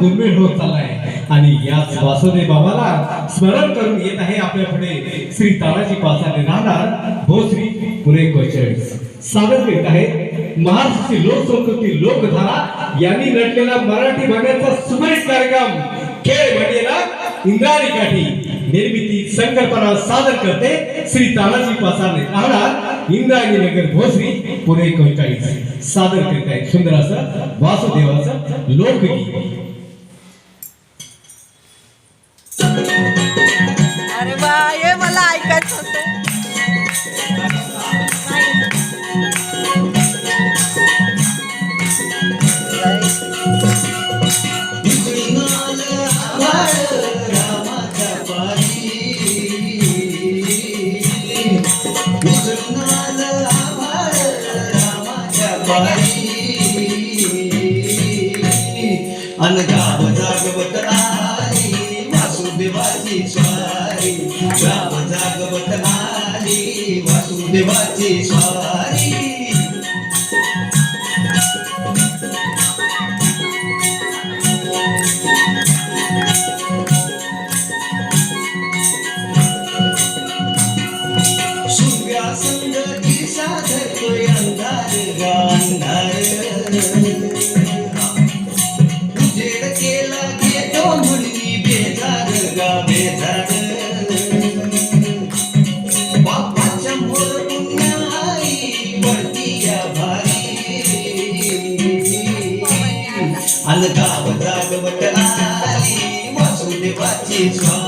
दुर्मिळ होत चाललाय. आणि याच वासुदेव बाबाला स्मरण करून येत आहे आपल्या पुढे श्री तानाजी पासाने राहणार भोसरी पुणे कोचर्स सादर करीत आहे महाराष्ट्राची लोकसंस्कृती लोकधारा यांनी नटलेला मराठी भागाचा सुमरित कार्यक्रम. खेळ भटेला इंद्राणी काठी. निर्मिती संकल्पना सादर करते श्री तानाजी पासाने राहणार इंद्रायणी नगर भोसरी पुणे एकोणचाळीस सादर करीत आहे सुंदर असं वासुदेवाचं लोकगीत. अरे वा ये मला ऐकायचं होतं. गाव जागवत आली वासुदेवाची स्वारी गाव जागवत वासुदेवाची स्वारी अंधार गा जागवत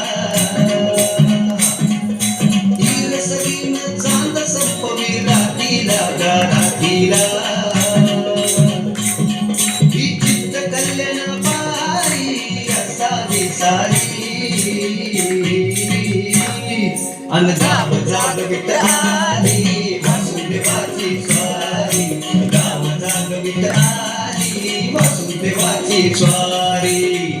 अन गाव जागवित आली. वासुदेवाची स्वारी स्वारी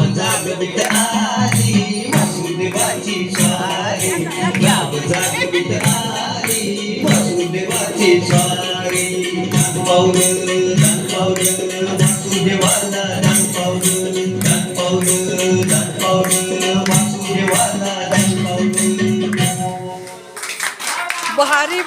स्वारी दान वासुदेवाला दान दान दान वासुदेवाला दान भारी